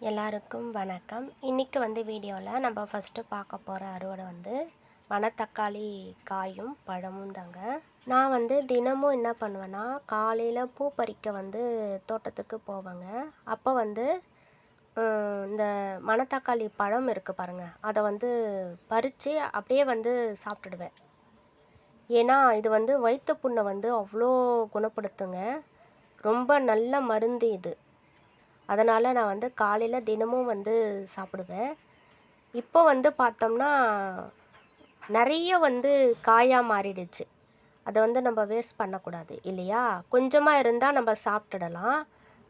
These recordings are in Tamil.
எல்லாருக்கும் வணக்கம். இன்றைக்கி வந்து வீடியோவில் நம்ம ஃபஸ்ட்டு பார்க்க போகிற அறுவடை வந்து மணத்தக்காளி காயும் பழமும் தாங்க. நான் வந்து தினமும் என்ன பண்ணுவேன்னா காலையில் பூ பறிக்க வந்து தோட்டத்துக்கு போவேங்க. அப்போ வந்து இந்த மணத்தக்காளி பழம் இருக்குது பாருங்கள் அதை வந்து பறித்து அப்படியே வந்து சாப்பிட்டுடுவேன். ஏன்னா இது வந்து வயிற்று புண்ணை வந்து அவ்வளோ குணப்படுத்துங்க. ரொம்ப நல்ல மருந்து இது. அதனால் நான் வந்து காலையில் தினமும் வந்து சாப்பிடுவேன். இப்போ வந்து பார்த்தோம்னா நிறைய வந்து காயாக மாறிடுச்சு. அதை வந்து நம்ம வேஸ்ட் பண்ணக்கூடாது இல்லையா? கொஞ்சமாக இருந்தால் நம்ம சாப்பிட்டுடலாம்.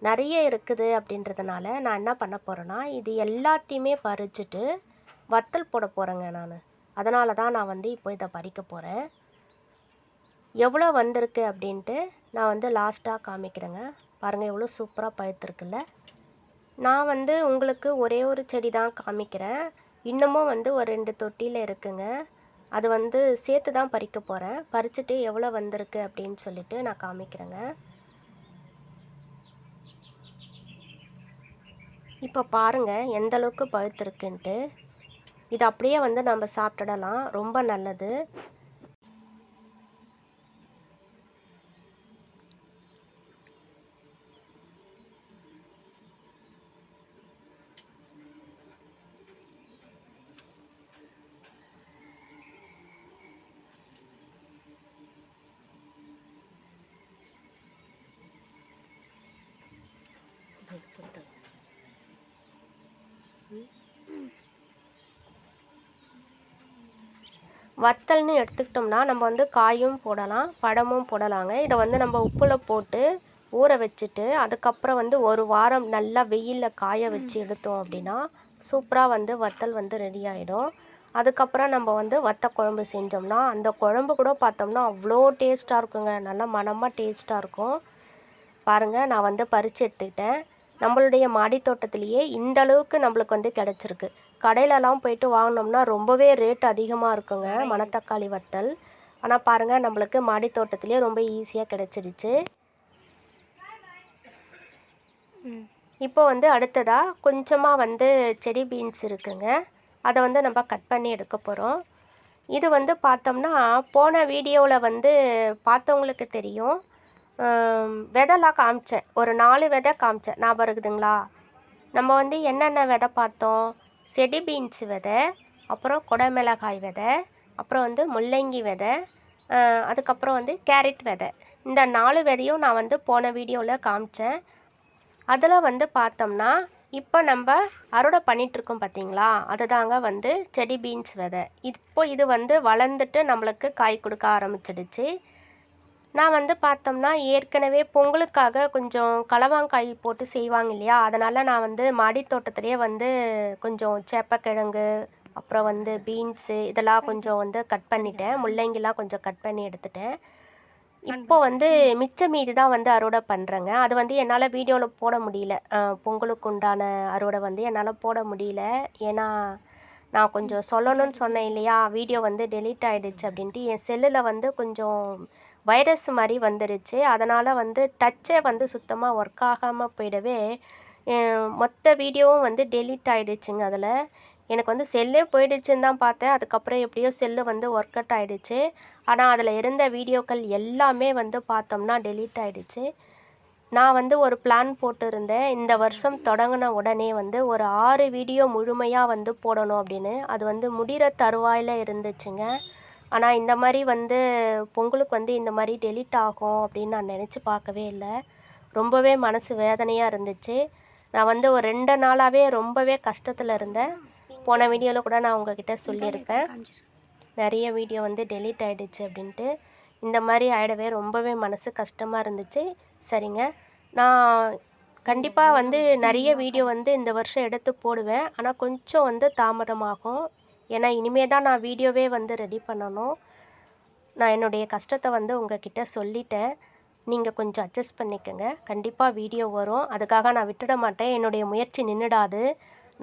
நிறைய இருக்குது அப்படின்றதுனால நான் என்ன பண்ண போகிறேன்னா இது எல்லாத்தையுமே பறிச்சுட்டு வத்தல் போட போகிறேங்க நான். அதனால தான் நான் வந்து இப்போ இதை பறிக்க போகிறேன் எவ்வளோ வந்திருக்கு அப்படின்ட்டு நான் வந்து லாஸ்ட்டாக காமிக்கிறேங்க. பாருங்கள் எவ்வளோ சூப்பராக பழுத்திருக்குல்ல? நான் வந்து உங்களுக்கு ஒரே ஒரு செடி தான் காமிக்கிறேன். இன்னமும் வந்து ஒரு ரெண்டு தொட்டியில் இருக்குங்க. அது வந்து சேர்த்து தான் பறிக்க போகிறேன் பறிச்சுட்டு எவ்வளோ வந்திருக்கு அப்படின்னு சொல்லிட்டு நான் காமிக்கிறேங்க. இப்போ பாருங்கள் எந்த அளவுக்கு பழுத்திருக்குன்ட்டு. இது அப்படியே வந்து நம்ம சாப்பிட்டுடலாம். ரொம்ப நல்லது. வத்தல்னு எடுத்துக்கிட்டோம்னா நம்ம வந்து காயும் போடலாம் பழமும் போடலாங்க. இதை வந்து நம்ம உப்பில் போட்டு ஊற வச்சுட்டு அதுக்கப்புறம் வந்து ஒரு வாரம் நல்லா வெயிலில் காய வச்சு எடுத்தோம் அப்படின்னா சூப்பராக வந்து வத்தல் வந்து ரெடி ஆகிடும் அதுக்கப்புறம் நம்ம வந்து வத்த குழம்பு செஞ்சோம்னா அந்த குழம்பு கூட பார்த்தோம்னா அவ்வளோ டேஸ்ட்டாக இருக்குங்க. நல்லா மணமாக டேஸ்ட்டாக இருக்கும். பாருங்கள் நான் வந்து பறித்து எடுத்துக்கிட்டேன். நம்மளுடைய மாடி தோட்டத்திலேயே இந்த அளவுக்கு நம்மளுக்கு வந்து கிடச்சிருக்கு. கடையிலலாம் போயிட்டு வாங்கினோம்னா ரொம்பவே ரேட் அதிகமாக இருக்குங்க மணத்தக்காளி வத்தல். ஆனால் பாருங்கள் நம்மளுக்கு மாடி ரொம்ப ஈஸியாக கிடச்சிருச்சு. இப்போ வந்து அடுத்ததாக கொஞ்சமாக வந்து செடி பீன்ஸ் இருக்குங்க. அதை வந்து நம்ம கட் பண்ணி எடுக்க போகிறோம் இது வந்து பார்த்தோம்னா போன வீடியோவில் வந்து பார்த்தவங்களுக்கு தெரியும். விதைலாம் காமிச்சேன். ஒரு நாலு விதை காமிச்சேன். ஞாபகம் இருக்குதுங்களா? நம்ம வந்து என்னென்ன விதை பார்த்தோம்? செடி பீன்ஸ் விதை அப்புறம் குடமிளகாய் விதை அப்புறம் வந்து முள்ளங்கி விதை அதுக்கப்புறம் வந்து கேரட் விதை. இந்த நாலு விதையும் நான் வந்து போன வீடியோவில் காமிச்சேன். அதில் வந்து பார்த்தோம்னா இப்போ நம்ம அறுவடை பண்ணிகிட்ருக்கோம் பார்த்தீங்களா அதுதாங்க வந்து செடி பீன்ஸ் விதை. இப்போ இது வந்து வளர்ந்துட்டு நம்மளுக்கு காய் கொடுக்க ஆரம்பிச்சிடுச்சு. நான் வந்து பார்த்தோம்னா ஏற்கனவே பொங்கலுக்காக கொஞ்சம் களவாங்காய் போட்டு செய்வாங்க இல்லையா? அதனால் நான் வந்து மாடி தோட்டத்திலேயே வந்து கொஞ்சம் சேப்பக்கிழங்கு அப்புறம் வந்து பீன்ஸு இதெல்லாம் கொஞ்சம் வந்து கட் பண்ணிட்டேன். முள்ளங்கிலாம் கொஞ்சம் கட் பண்ணி எடுத்துட்டேன். இப்போ வந்து மிச்ச மீதி தான் வந்து அறுவடை பண்ணுறேங்க அது வந்து என்னால் வீடியோவில் போட முடியல. பொங்கலுக்கு உண்டான அறுவடை வந்து என்னால் போட முடியல. ஏன்னா நான் கொஞ்சம் சொல்லணும்னு சொன்னேன் இல்லையா? வீடியோ வந்து டெலீட் ஆகிடுச்சு அப்படின்ட்டு. என் செல்லில் வந்து கொஞ்சம் வைரஸ் மாதிரி வந்துருச்சு. அதனால் வந்து டச்சே வந்து சுத்தமாக ஒர்க் ஆகாமல் போயிடவே மொத்த வீடியோவும் வந்து டெலீட் ஆகிடுச்சுங்க அதில். எனக்கு வந்து செல்லே போயிடுச்சுன்னு தான் பார்த்தேன். அதுக்கப்புறம் எப்படியோ செல்லு வந்து ஒர்க் அவுட் ஆகிடுச்சு ஆனால் அதில் இருந்த வீடியோக்கள் எல்லாமே வந்து பார்த்தோம்னா டெலீட் ஆகிடுச்சு நான் வந்து ஒரு பிளான் போட்டிருந்தேன். இந்த வருஷம் தொடங்கின உடனே வந்து ஒரு ஆறு வீடியோ முழுமையாக வந்து போடணும் அப்படின்னு. அது வந்து முடிகிற தருவாயில் இருந்துச்சுங்க. ஆனால் இந்த மாதிரி வந்து பொங்கலுக்கு வந்து இந்த மாதிரி டெலீட் ஆகும் அப்படின்னு நான் நினச்சி பார்க்கவே இல்லை. ரொம்பவே மனசு வேதனையாக இருந்துச்சு. நான் வந்து ஒரு ரெண்டு நாளாகவே ரொம்பவே கஷ்டத்தில் இருந்தேன். போன வீடியோவில் கூட நான் உங்ககிட்ட சொல்லியிருப்பேன் நிறைய வீடியோ வந்து டெலீட் ஆகிடுச்சு அப்படின்ட்டு. இந்த மாதிரி ஆகிடவே ரொம்பவே மனசு கஷ்டமாக இருந்துச்சு. சரிங்க. நான் கண்டிப்பாக வந்து நிறைய வீடியோ வந்து இந்த வருஷம் எடுத்து போடுவேன். ஆனால் கொஞ்சம் வந்து தாமதமாகும். ஏன்னா இனிமே தான் நான் வீடியோவே வந்து ரெடி பண்ணணும். நான் என்னுடைய கஷ்டத்தை வந்து உங்ககிட்ட சொல்லிட்டேன். நீங்கள் கொஞ்சம் அட்ஜஸ்ட் பண்ணிக்கோங்க. கண்டிப்பாக வீடியோ வரும். அதுக்காக நான் விட்டுட மாட்டேன். என்னுடைய முயற்சி நின்றுடாது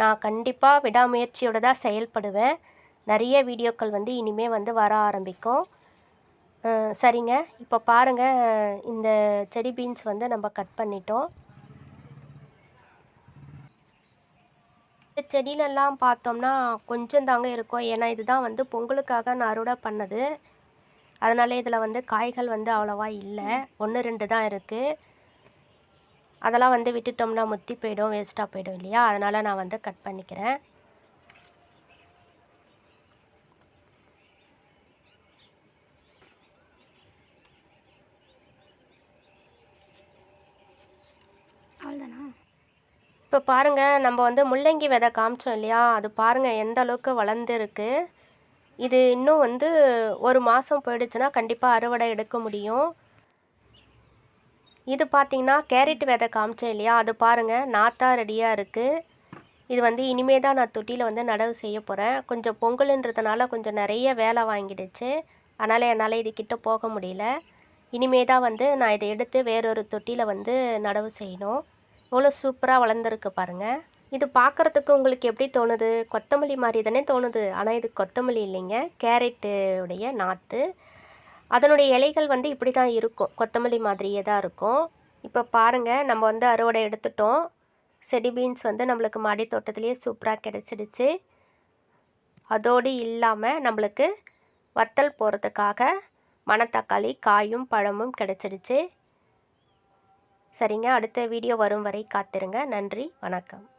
நான் கண்டிப்பாக விடாமுயற்சியோடு தான் செயல்படுவேன். நிறைய வீடியோக்கள் வந்து இனிமே வந்து வர ஆரம்பிக்கும். சரிங்க. இப்போ பாருங்கள் இந்த செடி பீன்ஸ் வந்து நம்ம கட் பண்ணிட்டோம். இந்த செடியிலலாம் பார்த்தோம்னா கொஞ்சம் தாங்க இருக்கும். ஏன்னா இதுதான் வந்து பொங்கலுக்காக நான் அறுவடை பண்ணது. அதனால இதில் வந்து காய்கள் வந்து அவ்வளோவா இல்லை. ஒன்று ரெண்டு தான் இருக்குது அதெல்லாம் வந்து விட்டுட்டோம்னா முத்தி போயிடும் வேஸ்ட்டாக போயிடும் இல்லையா? அதனால் நான் வந்து கட் பண்ணிக்கிறேன். இப்போ பாருங்கள் நம்ம வந்து முள்ளங்கி விதை காமிச்சோம் இல்லையா? அது பாருங்கள் எந்த அளவுக்கு வளர்ந்துருக்கு. இது இன்னும் வந்து ஒரு மாதம் போயிடுச்சுன்னா கண்டிப்பாக அறுவடை எடுக்க முடியும். இது பார்த்திங்கன்னா கேரட் விதை காமிச்சேன் இல்லையா? அது பாருங்கள் நாத்தா ரெடியாக இருக்குது இது வந்து இனிமே தான் நான் தொட்டியில் வந்து நடவு செய்ய போகிறேன் கொஞ்சம் பொங்கலுன்றதுனால கொஞ்சம் நிறைய வேலை வாங்கிடுச்சு. அதனால் என்னால் இது கிட்ட போக முடியல. இனிமே தான் வந்து நான் இதை எடுத்து வேறொரு தொட்டியில் வந்து நடவு செய்யணும். எவ்வளோ சூப்பராக வளர்ந்துருக்கு பாருங்கள் இது பார்க்குறதுக்கு உங்களுக்கு எப்படி தோணுது? கொத்தமல்லி மாதிரி தானே தோணுது. ஆனால் இது கொத்தமல்லி இல்லைங்க. கேரட்டு உடைய நாற்று அதனுடைய இலைகள் வந்து இப்படி தான் இருக்கும். கொத்தமல்லி மாதிரியே தான் இருக்கும். இப்போ பாருங்கள் நம்ம வந்து அறுவடை எடுத்துட்டோம். செடி பீன்ஸ் வந்து நம்மளுக்கு மாடி தோட்டத்துலேயே சூப்பராக கிடச்சிடுச்சு. அதோடு இல்லாமல் நம்மளுக்கு வத்தல் போகிறதுக்காக மணத்தக்காளி காயும் பழமும் கிடச்சிடுச்சு. சரிங்க அடுத்த வீடியோ வரும் வரை காத்திருங்க. நன்றி வணக்கம்.